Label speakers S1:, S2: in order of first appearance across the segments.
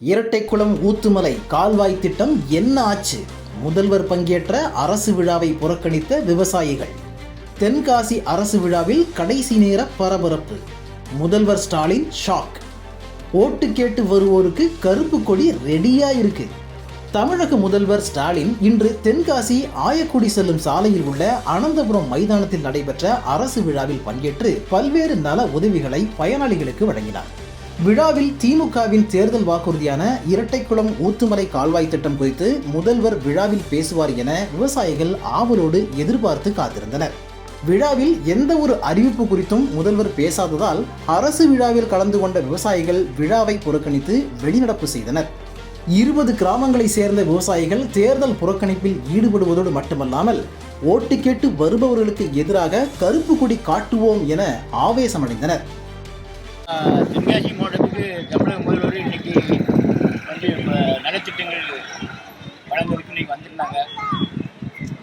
S1: இரட்டைக்குளம் ஊத்துமலை கால்வாய் திட்டம் என்ன ஆச்சு? முதல்வர் பங்கேற்ற அரசு விழாவை புறக்கணித்த விவசாயிகள். தென்காசி அரசு விழாவில் கடைசி நேர பரபரப்பு. முதல்வர் ஸ்டாலின் ஷாக். ஓட்டு கேட்டு வருவோருக்கு கருப்பு கொடி ரெடியா இருக்கு. தமிழக முதல்வர் ஸ்டாலின் இன்று தென்காசி ஆயக்குடி செல்லும் சாலையில் உள்ள அனந்தபுரம் மைதானத்தில் நடைபெற்ற அரசு விழாவில் பங்கேற்று பல்வேறு நல உதவிகளை பயனாளிகளுக்கு வழங்கினார். விழாவில் திமுகவின் தேர்தல் வாக்குறுதியான இரட்டைக்குளம் ஊத்துமலை கால்வாய் திட்டம் குறித்து முதல்வர் விழாவில் பேசுவார் என விவசாயிகள் ஆவலோடு எதிர்பார்த்து காத்திருந்தனர். விழாவில் எந்த ஒரு அறிவிப்பு குறித்தும் முதல்வர் பேசாததால் அரசு விழாவில் கலந்து கொண்ட விவசாயிகள் விழாவை புறக்கணித்து வெளிநடப்பு செய்தனர். இருபது கிராமங்களை சேர்ந்த விவசாயிகள் தேர்தல் புறக்கணிப்பில் ஈடுபடுவதோடு மட்டுமல்லாமல் ஓட்டு கேட்டு வருபவர்களுக்கு எதிராக கருப்பு கொடி காட்டுவோம் என ஆவேசமடைந்தனர்.
S2: தென்காசி மாவட்டத்துக்கு தமிழக முதல்வர் இன்னைக்கு வந்து நலத்திட்டங்கள் வழங்குவதற்கு இன்னைக்கு வந்திருந்தாங்க.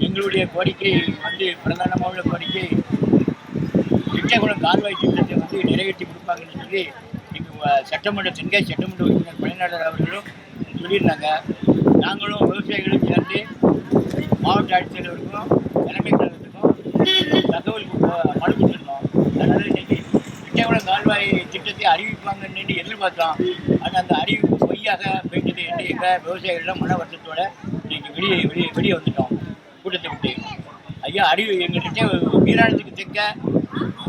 S2: எங்களுடைய கோரிக்கை வந்து பிரதானமான கோரிக்கை திட்டகுளம் கால்வாய் திட்டத்தை வந்து நிறைவேற்றி கொடுப்பாங்கன்னு சொல்லி எங்கள் சட்டமன்ற தென்காசி சட்டமன்ற உறுப்பினர் பணியாளர் அவர்களும் சொல்லியிருந்தாங்க. நாங்களும் விவசாயிகளும் சேர்ந்து மாவட்ட ஆட்சித்தலைவருக்கும் தலைமை கழகத்துக்கும் தகவல் மனு திராவிட கால்வாய் திட்டத்தை அறிவிப்பாங்கன்னு எதிர்பார்த்தோம் ஆனால் அந்த அறிவிப்பு பொய்யாக போயிட்டது என்று எங்கள் விவசாயிகள்லாம் மன வருத்தத்தோட இன்னைக்கு வெளியே வெளியே வெளியே வந்துட்டோம். கூட்டத்தை விட்டு. ஐயா அறிவு எங்கள்கிட்ட வீராணத்துக்கு தெற்க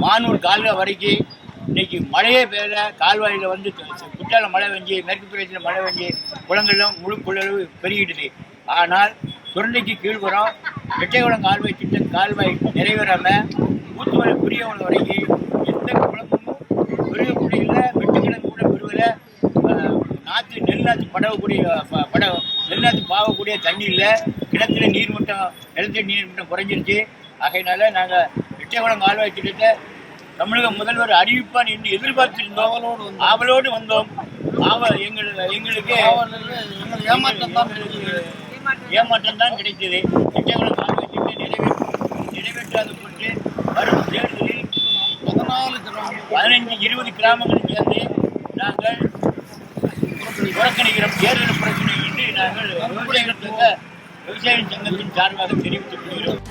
S2: மானூர் கால்வாய் வரைக்கும் இன்னைக்கு மழையே பெய்யல. கால்வாயில் வந்து குற்றால மழை வெஞ்சி மேற்கு பிரதேசத்தில் மழை வெஞ்சி குளங்கள்லாம் முழு கொள்ளளவு பெருகிடுது. ஆனால் சுரண்டைக்கு கீழ்புறம் வெட்டைக்குளம் கால்வாய் திட்டம் கால்வாய் நிறைவேறாமல் ஊத்துமலை புரியவங்க வரைக்கும் நாற்று நெல் நாற்று படவக்கூடிய ப- பட நாற்று பாவக்கூடிய தண்ணி இல்லை கிணத்துல நீர்மட்டம் நிலத்தடி நீர்மட்டம் குறைஞ்சிருச்சு. ஆகையினால நாங்கள் வெட்டைக்குளம் கால்வாய் திட்டத்தை தமிழக முதல்வர் அறிவிப்பான் என்று எதிர்பார்த்திருந்தோம். ஆவலோடு வந்தோம். ஆவ எங்கள் எங்களுக்கு ஏமாற்றம் தான் ஏமாற்றம் தான் கிடைத்தது திட்டங்களும் கால்வாய் திட்டம் நிறைவேற்ற நிறைவேற்றாத பொருட்டு வரும் தேர்தலில் பதினாலு பதினைஞ்சு இருபது கிராமங்கள் சேர்ந்து நாங்கள் புறக்கணிக்கிறோம் தேர்தல் பிரச்சனை என்று நாங்கள் விவசாயிகள் விவசாயிகள் சங்கத்தின் சார்பாக தெரிவித்துக் கொள்கிறோம்.